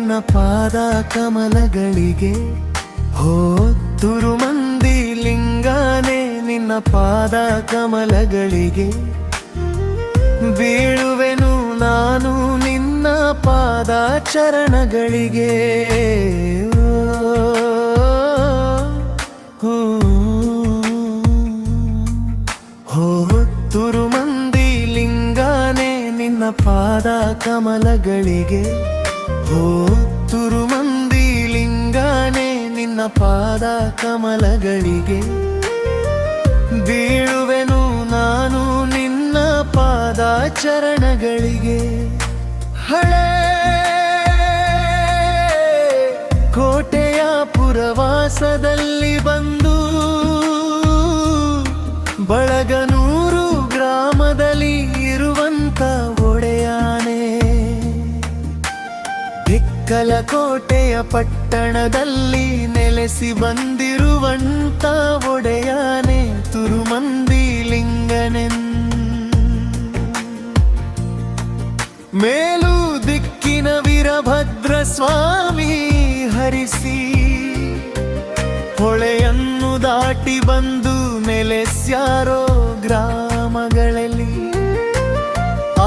ನಿನ್ನ ಪಾದ ಕಮಲಗಳಿಗೆ ಹೋ ತುರುಮಂದಿ ಲಿಂಗಾನೆ ನಿನ್ನ ಪಾದ ಕಮಲಗಳಿಗೆ ಬೀಳುವೆನು ನಾನು ನಿನ್ನ ಪಾದ ಚರಣಗಳಿಗೆ. ಓ, ಹೋ ತುರುಮಂದಿ ಲಿಂಗಾನೆ ನಿನ್ನ ಪಾದ ಕಮಲಗಳಿಗೆ ಹೋ ತುರುಮಂದಿ ಲಿಂಗಾನೇ ನಿನ್ನ ಪಾದ ಕಮಲಗಳಿಗೆ ಬೀಳುವೆನು ನಾನು ನಿನ್ನ ಪಾದ ಚರಣಗಳಿಗೆ ಹಳೆ ಕೋಟೆಯ ಪುರವಾಸದಲ್ಲಿ ಬಂದು ಬಳಗನೂರು ಗ್ರಾಮದಲ್ಲಿ ಬೆಕ್ಕಲ ಕೋಟೆಯ ಪಟ್ಟಣದಲ್ಲಿ ನೆಲೆಸಿ ಬಂದಿರುವಂತ ಒಡೆಯಾನೆ ತುರುಮಂದಿ ಲಿಂಗನೆನ್. ಮೇಲು ದಿಕ್ಕಿನ ವೀರಭದ್ರ ಸ್ವಾಮಿ ಹರಿಸಿ, ಹೊಳೆಯನ್ನು ದಾಟಿ ಬಂದು ನೆಲೆಸ್ಯಾರೋ ಗ್ರಾಮಗಳಲ್ಲಿ.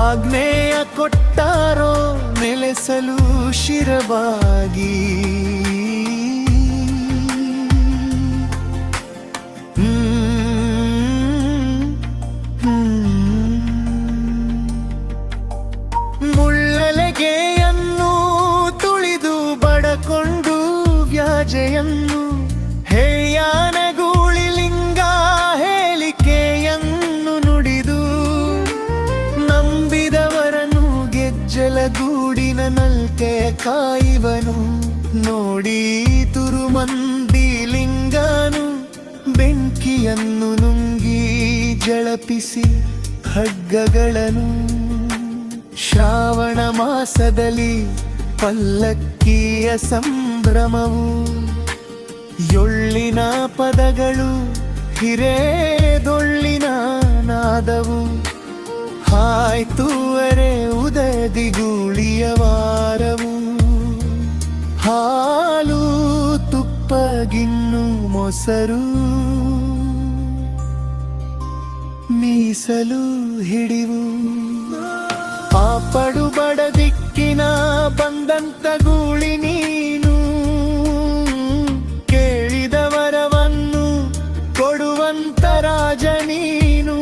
ಆಗ್ನೇಯ ಕೊಟ್ಟಾರೋ ನೆಲೆಸಲು ಹ್ಮ್. ಮುಳ್ಳಲೆಗೆಯನ್ನು ತುಳಿದು ಬಡಕೊಂಡು ವ್ಯಾಜೆಯನ್ನು ಕಾಯುವನು, ನೋಡಿ ತುರುಮಂದಿ ಲಿಂಗನು, ಬೆಂಕಿಯನ್ನು ನುಂಗಿ ಜಳಪಿಸಿ ಹಗ್ಗಗಳನ್ನು. ಶ್ರಾವಣ ಮಾಸದಲ್ಲಿ ಪಲ್ಲಕ್ಕಿಯ ಸಂಭ್ರಮವು ಎಳ್ಳಿನ ಪದಗಳು ಹಿರೇದೊಳ್ಳಿನ ನಾದವು. ಹಾಯ್ತುವರೆ ಉದಯ ಗೂಳಿಯ ವಾರವು. ಹಾಲು ತುಪ್ಪಗಿನ್ನು ಮೊಸರು ಮೀಸಲು ಹಿಡಿವು. ಪಾಪಡು ಪಡು ಬಡ ದಿಕ್ಕಿನ ಬಂದಂತ ಗೂಳಿ ನೀನು. ಕೇಳಿದ ವರವನ್ನು ಕೊಡುವಂತ ರಾಜ ನೀನು.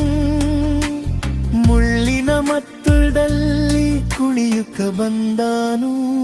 ಮುಳ್ಳಿನ ಮತ್ತುದಲ್ಲಿ ಕುಣಿಯುಕ ಬಂದಾನು.